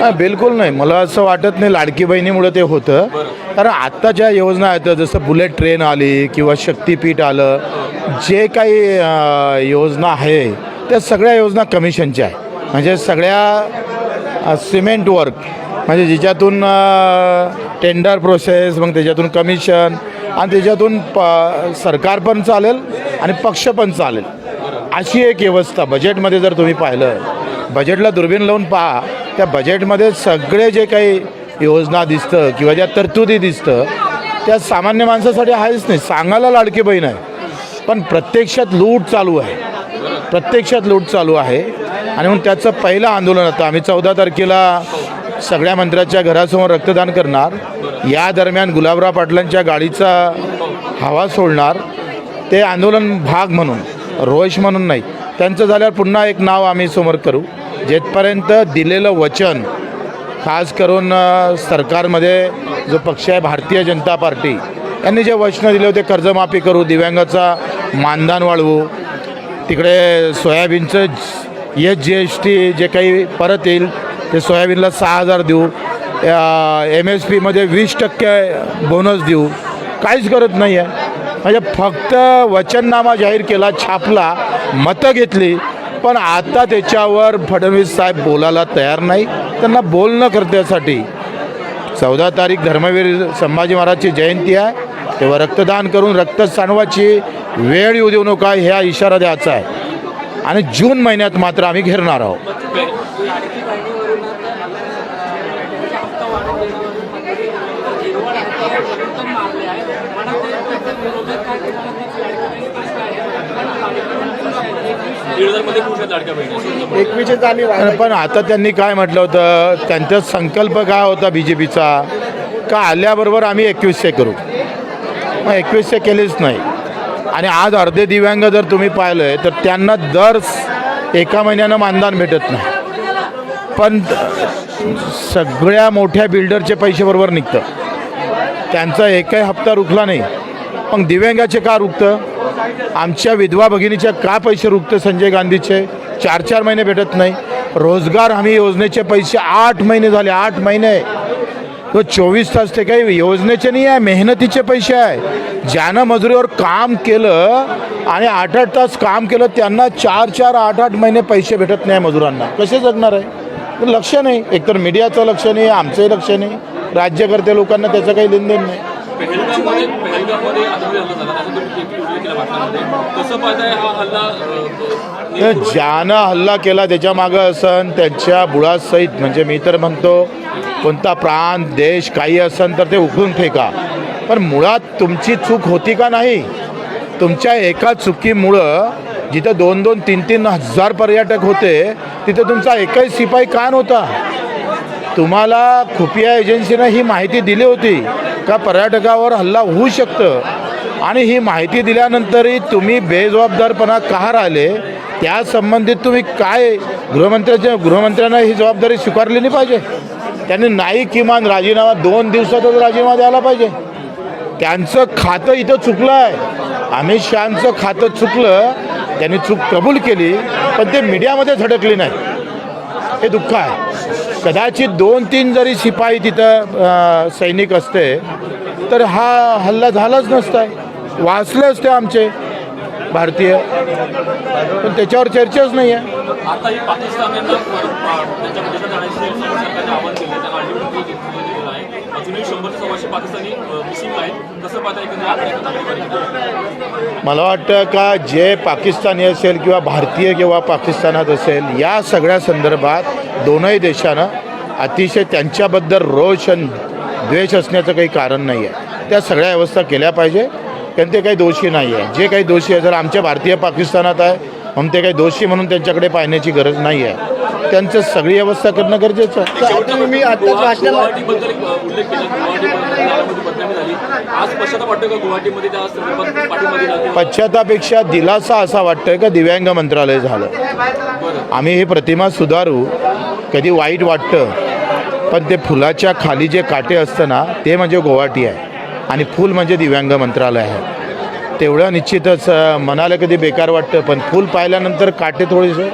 नाही, बिलकुल नाही. मला असं वाटत नाही लाडकी बहिणीमुळे ते होतं. कारण आत्ता ज्या योजना आहेत जसं बुलेट ट्रेन आली किंवा शक्तीपीठ आलं जे काही योजना आहे त्या सगळ्या योजना कमिशनच्या आहे म्हणजे सगळ्या सिमेंट वर्क म्हणजे ज्याच्यातून टेंडर प्रोसेस मग त्याच्यातून कमिशन आणि त्याच्यातून प सरकार पण चालेल आणि पक्ष पण चालेल. अशी एक व्यवस्था बजेटमध्ये जर तुम्ही पाहिलं बजेटला दुर्बीण लावून पहा त्या बजेटमध्ये सगळे जे काही योजना दिसतं किंवा ज्या तरतुदी दिसतं त्या सामान्य माणसासाठी आहेच नाही. सांगायला लाडकी बहीण आहे. पण प्रत्यक्षात लूट चालू आहे. प्रत्यक्षात लूट चालू आहे. आणि म्हणून त्याचं पहिलं आंदोलन होतं आम्ही चौदा तारखेला सगळ्या मंत्र्याच्या घरासमोर रक्तदान करणार. या दरम्यान गुलाबराव पाटलांच्या गाडीचा हवा सोडणार. ते आंदोलन भाग म्हणून रोष म्हणून नाही. त्यांचं झाल्यावर पुन्हा एक नाव आम्ही समोर करू. जेथपर्यंत दिलेलं वचन खास करून सरकारमध्ये जो पक्ष आहे भारतीय जनता पार्टी यांनी जे वचनं दिले होते कर्जमाफी करू दिव्यांगाचा मानधन वाढवू तिकडे सोयाबीनचं एच जी एस टी जे काही परत येईल ते सोयाबीनला सहा हजार देऊ एम एस पीमध्ये वीस टक्के बोनस देऊ काहीच करत नाही आहे म्हणजे फक्त वचननामा जाहीर केला छापला मतं घेतली पण आता त्याच्यावर फडणवीस साहेब बोलायला तयार नाही. त्यांना बोलणं करण्यासाठी चौदा तारीख धर्मवीर संभाजी महाराजची जयंती आहे. तेव्हा रक्तदान करून रक्त सांडवाची वेळ येऊ देऊ नका ह्या इशारा द्यायचा आहे. आणि जून महिन्यात मात्र आम्ही घेरणार आहोत. आम्ही पण आता त्यांनी काय म्हटलं होतं? त्यांचा संकल्प काय होता बी जे पीचा का आल्याबरोबर आम्ही एकवीसशे करू? मग एकवीसशे केलेच नाही. आणि आज अर्धे दिव्यांग जर तुम्ही पाहिलं तर त्यांना दर स- एका महिन्यानं मानधन भेटत नाही. पण सगळ्या मोठ्या बिल्डरचे पैसे बरोबर निघतं. त्यांचा एकही हप्ता रुकला नाही. मग दिव्यांगाचे का रुकतं? आमच्या विधवा भगिनीच्या का पैसे रुकते संजय गांधीचे? चार चार महिने भेटत नाही. रोजगार हमी योजनेचे पैसे आठ महिने झाले आठ महिने. तो चोवीस तास ते काही योजनेचे नाही आहे मेहनतीचे पैसे आहे. ज्यानं मजुरीवर काम केलं आणि आठ आठ तास काम केलं त्यांना चार चार आठ आठ महिने पैसे भेटत नाही मजुरांना. कसे जगणार आहे? लक्ष नाही. एकतर मीडियाचं लक्ष नाही आमचंही लक्ष नाही. राज्यकर्ते लोकांना त्याचं काही लेनदेन नाही. पेहलगाममध्ये पेहलगाममध्ये आतंकवादी हल्ला झाला. त्याचा तुम्ही उल्लेख केला बातम्यांमध्ये कसं पाहताय हा हल्ला तर ज्यानं हल्ला केला त्याच्या मागं असन त्यांच्या बुळासहित म्हणजे मी तर म्हणतो कोणता प्राण देश काही असन तर ते उकळून फेका. पण मुळात तुमची चूक होती का नाही? तुमच्या एका चुकीमुळं जिथं दोन दोन तीन तीन हजार पर्यटक होते तिथं तुमचा एकही शिपाई का नव्हता तुम्हाला खुफिया एजन्सीनं ही माहिती दिली होती. का पर्यटकावर हल्ला होऊ शकतं. आणि ही माहिती दिल्यानंतरही तुम्ही बेजबाबदारपणा का राहिले? त्या संबंधित तुम्ही काय गृहमंत्र्याच्या गृहमंत्र्यांना ही जबाबदारी स्वीकारली नाही पाहिजे? त्यांनी नाही किमान राजीनामा दोन दिवसातच राजीनामा द्यायला पाहिजे. त्यांचं खातं इथं चुकलं आहे. अमित शहाचं खातं चुकलं. त्यांनी चूक कबूल केली पण ते मीडियामध्ये झटकली नाही. हे दुःख आहे. कदाचित दोन तीन जरी शिपाई तिथं सैनिक असते तर हा हल्ला झालाच नसता. वाचले असते आमचे भारतीय. पण त्याच्यावर चर्चाच नाही आहे. ही मला वाटतं का जे पाकिस्तानी असेल किंवा भारतीय किंवा पाकिस्तानात असेल या सगळ्या संदर्भात दोनही देशानं अतिशय त्यांच्याबद्दल रोष आणि द्वेष असण्याचं काही कारण नाही आहे. त्या सगळ्या व्यवस्था केल्या पाहिजे. कारण ते काही दोषी नाही आहे. जे काही दोषी आहे जर आमच्या भारतीय पाकिस्तानात आहे म्हणून ते काही दोषी म्हणून त्यांच्याकडे पाहण्याची गरज नाही आहे. त्यांचं सगळी व्यवस्था करणं गरजेचं आहे. पश्चातापेक्षा दिलासा असा वाटतोय का दिव्यांग मंत्रालय झालं? आम्ही ही प्रतिमा सुधारू कधी वाईट वाटतं पण ते फुलाच्या खाली जे काटे असतं ना ते म्हणजे गुवाहाटी आहे. आणि फूल म्हणजे दिव्यांग मंत्रालय आहे. तेवढं निश्चितच मनाला कधी बेकार वाटतं पण फूल पाहिल्यानंतर काटे थोडेसे